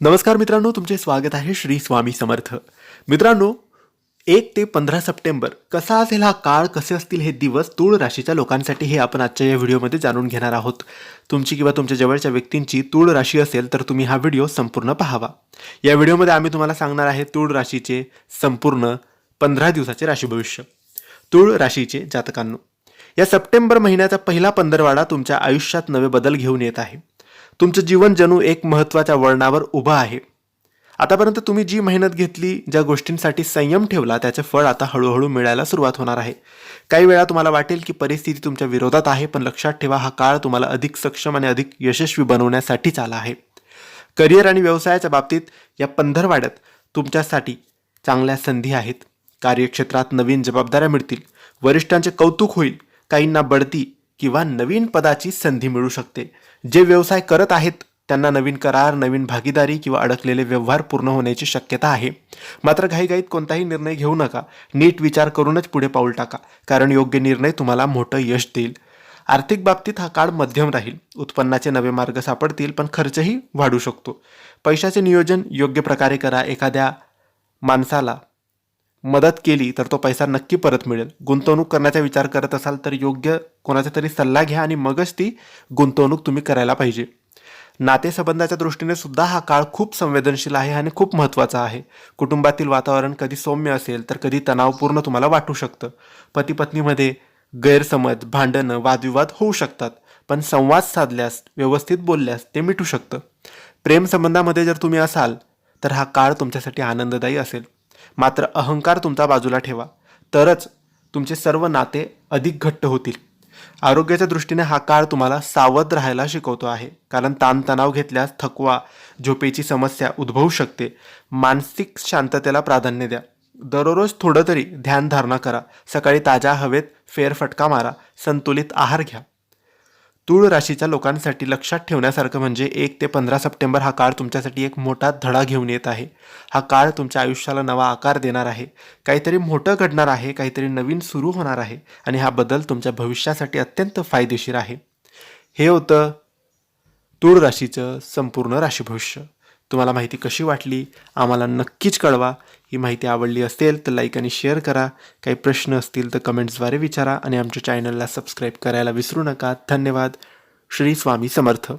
नमस्कार मित्रांनो तुमचे स्वागत आहे श्री स्वामी समर्थ. मित्रांनो एक ते पंधरा सप्टेंबर कसा असेल हा काळ कसे असतील हे दिवस तूळ राशीच्या लोकांसाठी हे आपण आजच्या या व्हिडिओमध्ये जाणून घेणार आहोत. तुमची किंवा तुमच्या जवळच्या व्यक्तींची तूळ राशी असेल तर तुम्ही हा व्हिडिओ संपूर्ण पाहावा. या व्हिडिओमध्ये आम्ही तुम्हाला सांगणार आहे तूळ राशीचे संपूर्ण पंधरा दिवसाचे राशी भविष्य. तूळ राशीचे जातकांनो या सप्टेंबर महिन्याचा पहिला पंधरवाडा तुमच्या आयुष्यात नवे बदल घेऊन येत आहे. तुमचं जीवन जणू एक महत्त्वाच्या वळणावर उभं आहे. आतापर्यंत तुम्ही जी मेहनत घेतली ज्या गोष्टींसाठी संयम ठेवला त्याचे फळ आता हळूहळू मिळायला सुरुवात होणार आहे. काही वेळा तुम्हाला वाटेल की परिस्थिती तुमच्या विरोधात आहे पण लक्षात ठेवा हा काळ तुम्हाला अधिक सक्षम आणि अधिक यशस्वी बनवण्यासाठीच आला आहे. करिअर आणि व्यवसायाच्या बाबतीत या पंधरवाड्यात तुमच्यासाठी चांगल्या संधी आहेत. कार्यक्षेत्रात नवीन जबाबदाऱ्या मिळतील. वरिष्ठांचे कौतुक होईल. काहींना बढती किंवा नवीन पदाची संधी मिळू शकते. जे व्यवसाय करत आहेत त्यांना नवीन करार नवीन भागीदारी किंवा अडकलेले व्यवहार पूर्ण होण्याची शक्यता आहे. मात्र घाईघाईत कोणताही निर्णय घेऊ नका. नीट विचार करूनच पुढे पाऊल टाका कारण योग्य निर्णय तुम्हाला मोठं यश देईल. आर्थिक बाबतीत हा काळ मध्यम राहील. उत्पन्नाचे नवे मार्ग सापडतील पण खर्चही वाढू शकतो. पैशाचे नियोजन योग्य प्रकारे करा. एखाद्या माणसाला मदत केली तर तो पैसा नक्की परत मिळेल. गुंतवणूक करण्याचा विचार करत असाल तर योग्य कोणाचा तरी सल्ला घ्या आणि मगच ती गुंतवणूक तुम्ही करायला पाहिजे. नातेसंबंधाच्या दृष्टीने सुद्धा हा काळ खूप संवेदनशील आहे आणि खूप महत्त्वाचा आहे. कुटुंबातील वातावरण कधी सौम्य असेल तर कधी तणावपूर्ण तुम्हाला वाटू शकतं. पती पत्नीमध्ये गैरसमज भांडणं वादविवाद होऊ शकतात पण संवाद साधल्यास व्यवस्थित बोलल्यास ते मिटू शकतं. प्रेमसंबंधामध्ये जर तुम्ही असाल तर हा काळ तुमच्यासाठी आनंददायी असेल. मात्र अहंकार तुमचा बाजूला ठेवा. तरच तुमचे सर्व नाते अधिक घट्ट होतील. आरोग्याच्या दृष्टीने हा काळ तुम्हाला सावध राहायला शिकवतो आहे. कारण ताणतणाव घेतल्यास थकवा झोपेची समस्या उद्भवू शकते. मानसिक शांततेला प्राधान्य द्या. दररोज थोडं तरी ध्यानधारणा करा. सकाळी ताज्या हवेत फेरफटका मारा. संतुलित आहार घ्या. तूळ राशीच्या लोकांसाठी लक्षात ठेवण्यासारखं म्हणजे एक ते पंधरा सप्टेंबर हा काळ तुमच्यासाठी एक मोठा धडा घेऊन येत आहे. हा काळ तुमच्या आयुष्याला नवा आकार देणार आहे. काहीतरी मोठं घडणार आहे काहीतरी नवीन सुरू होणार आहे आणि हा बदल तुमच्या भविष्यासाठी अत्यंत फायदेशीर आहे. हे होतं तूळ राशीचं संपूर्ण राशी भविष्य. तुम्हाला माहिती कशी वाटली आम्हाला नक्कीच कळवा. ही माहिती आवडली असेल तर लाईक आणि शेअर करा. काही प्रश्न असतील तर कमेंट्सद्वारे विचारा आणि आमच्या चॅनलला सबस्क्राईब करायला विसरू नका. धन्यवाद. श्री स्वामी समर्थ.